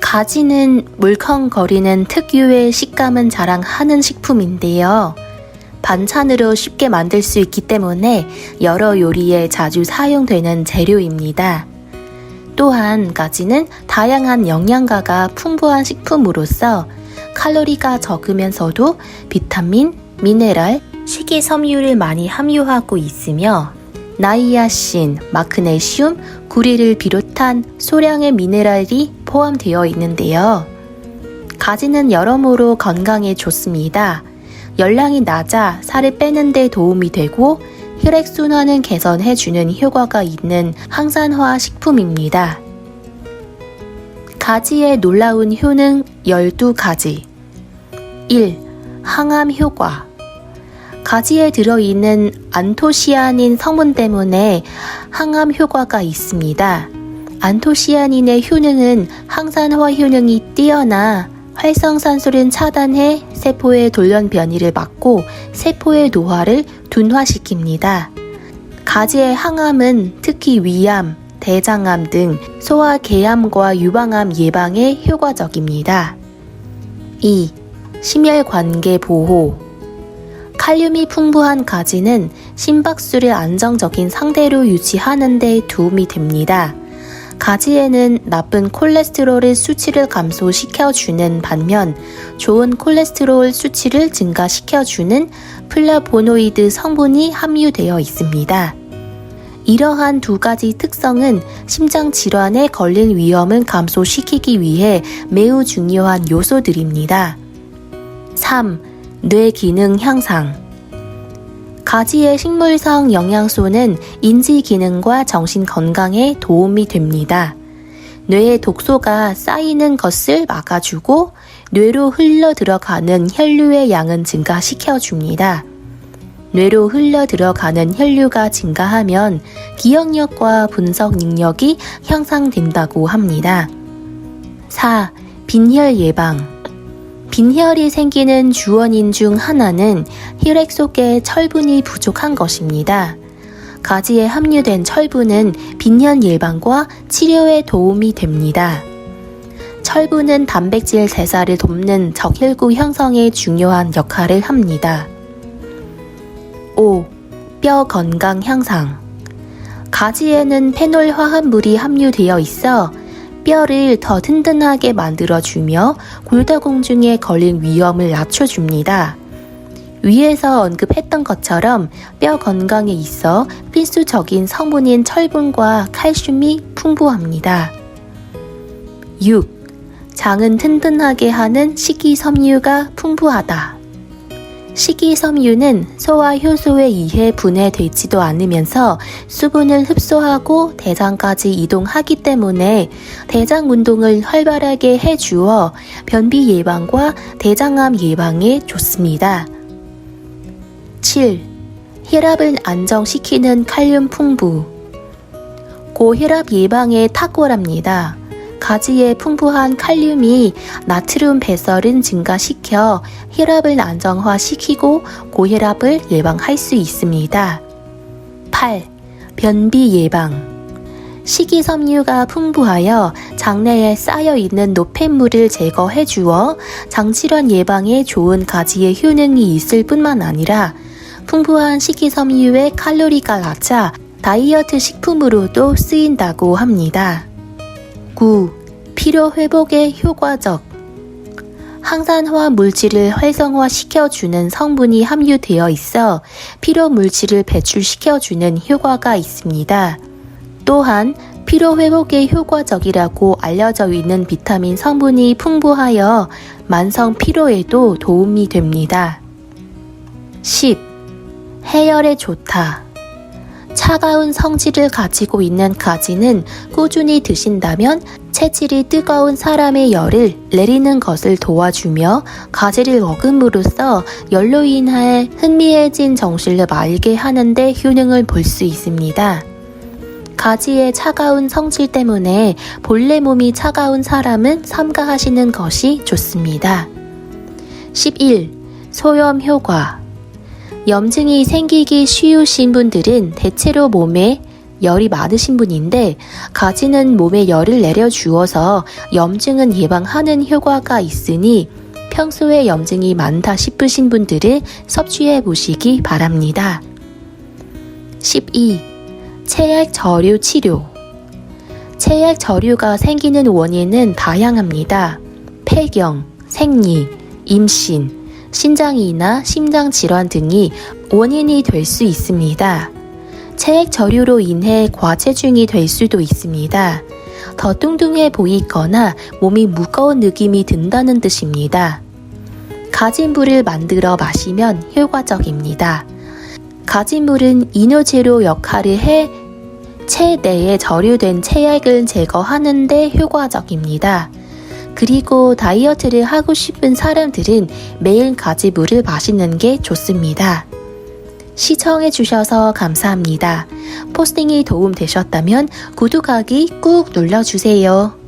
가지는 물컹거리는 특유의 식감은 자랑하는 식품인데요. 반찬으로 쉽게 만들 수 있기 때문에 여러 요리에 자주 사용되는 재료입니다. 또한 가지는 다양한 영양가가 풍부한 식품으로서 칼로리가 적으면서도 비타민, 미네랄, 식이섬유를 많이 함유하고 있으며 나이아신, 마그네슘, 구리를 비롯한 소량의 미네랄이 포함되어 있는데요. 가지는 여러모로 건강에 좋습니다. 열량이 낮아 살을 빼는 데 도움이 되고 혈액순환을 개선해주는 효과가 있는 항산화 식품입니다. 가지의 놀라운 효능 12가지 1. 항암 효과 가지에 들어있는 안토시아닌 성분 때문에 항암 효과가 있습니다. 안토시아닌의 효능은 항산화 효능이 뛰어나 활성산소를 차단해 세포의 돌연 변이를 막고 세포의 노화를 둔화시킵니다. 가지의 항암은 특히 위암, 대장암 등 소화 계암과 유방암 예방에 효과적입니다. 2. 심혈관계 보호 칼륨이 풍부한 가지는 심박수를 안정적인 상태로 유지하는 데 도움이 됩니다. 가지에는 나쁜 콜레스테롤의 수치를 감소시켜주는 반면 좋은 콜레스테롤 수치를 증가시켜주는 플라보노이드 성분이 함유되어 있습니다. 이러한 두 가지 특성은 심장 질환에 걸릴 위험을 감소시키기 위해 매우 중요한 요소들입니다. 3. 뇌 기능 향상 가지의 식물성 영양소는 인지 기능과 정신 건강에 도움이 됩니다. 뇌에 독소가 쌓이는 것을 막아주고 뇌로 흘러 들어가는 혈류의 양은 증가시켜 줍니다. 뇌로 흘러 들어가는 혈류가 증가하면 기억력과 분석 능력이 향상된다고 합니다. 4. 빈혈 예방 빈혈이 생기는 주원인 중 하나는 혈액 속에 철분이 부족한 것입니다. 가지에 함유된 철분은 빈혈 예방과 치료에 도움이 됩니다. 철분은 단백질 대사를 돕는 적혈구 형성에 중요한 역할을 합니다. 5. 뼈 건강 향상 가지에는 페놀 화합물이 함유되어 있어 뼈를 더 든든하게 만들어주며 골다공증에 걸린 위험을 낮춰줍니다. 위에서 언급했던 것처럼 뼈 건강에 있어 필수적인 성분인 철분과 칼슘이 풍부합니다. 6. 장은 튼튼하게 하는 식이섬유가 풍부하다. 식이섬유는 소화 효소에 의해 분해되지도 않으면서 수분을 흡수하고 대장까지 이동하기 때문에 대장 운동을 활발하게 해주어 변비 예방과 대장암 예방에 좋습니다. 7. 혈압을 안정시키는 칼륨 풍부. 고혈압 예방에 탁월합니다. 가지에 풍부한 칼륨이 나트륨 배설을 증가시켜 혈압을 안정화시키고 고혈압을 예방할 수 있습니다. 8. 변비 예방. 식이섬유가 풍부하여 장내에 쌓여 있는 노폐물을 제거해 주어 장질환 예방에 좋은 가지의 효능이 있을 뿐만 아니라 풍부한 식이섬유의 칼로리가 낮아 다이어트 식품으로도 쓰인다고 합니다. 9. 피로 회복에 효과적. 항산화 물질을 활성화시켜주는 성분이 함유되어 있어 피로 물질을 배출시켜주는 효과가 있습니다. 또한 피로 회복에 효과적이라고 알려져 있는 비타민 성분이 풍부하여 만성 피로에도 도움이 됩니다. 10. 해열에 좋다. 차가운 성질을 가지고 있는 가지는 꾸준히 드신다면 체질이 뜨거운 사람의 열을 내리는 것을 도와주며 가지를 먹음으로써 열로 인해 흥미해진 정신을 말게 하는데 효능을 볼 수 있습니다. 가지의 차가운 성질 때문에 본래 몸이 차가운 사람은 삼가하시는 것이 좋습니다. 11. 소염 효과 염증이 생기기 쉬우신 분들은 대체로 몸에 열이 많으신 분인데 가지는 몸에 열을 내려주어서 염증은 예방하는 효과가 있으니 평소에 염증이 많다 싶으신 분들은 섭취해 보시기 바랍니다. 12. 체액 저류 치료. 체액 저류가 생기는 원인은 다양합니다. 폐경, 생리, 임신, 신장이나 심장 질환 등이 원인이 될 수 있습니다. 체액 저류로 인해 과체중이 될 수도 있습니다. 더 뚱뚱해 보이거나 몸이 무거운 느낌이 든다는 뜻입니다. 가진 물을 만들어 마시면 효과적입니다. 가진 물은 이뇨제로 역할을 해 체내에 저류된 체액을 제거하는 데 효과적입니다. 그리고 다이어트를 하고 싶은 사람들은 매일 가지물을 마시는 게 좋습니다. 시청해주셔서 감사합니다. 포스팅이 도움되셨다면 구독하기 꾹 눌러주세요.